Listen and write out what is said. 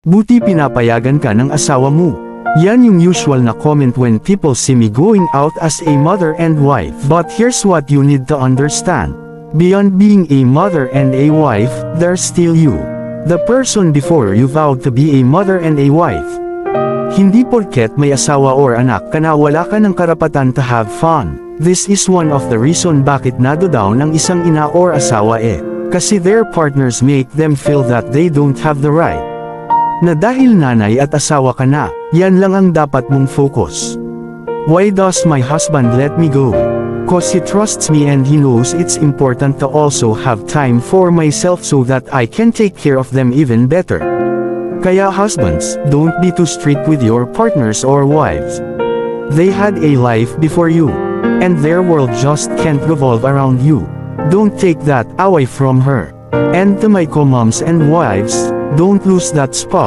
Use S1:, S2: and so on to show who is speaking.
S1: Buti pinapayagan ka ng asawa mo. Yan yung usual na comment when people see me going out as a mother and wife. But here's what you need to understand. Beyond being a mother and a wife, there's still you. The person before you vowed to be a mother and a wife. Hindi porket may asawa or anak ka na wala ka ng karapatan to have fun. This is one of the reason bakit nado-down ang isang ina or asawa eh. Kasi their partners make them feel that they don't have the right. Na dahil nanay at asawa ka na, yan lang ang dapat mong focus. Why does my husband let me go? Cause he trusts me and he knows it's important to also have time for myself so that I can take care of them even better. Kaya husbands, don't be too strict with your partners or wives. They had a life before you. And their world just can't revolve around you. Don't take that away from her. And to my co-moms and wives, don't lose that spot.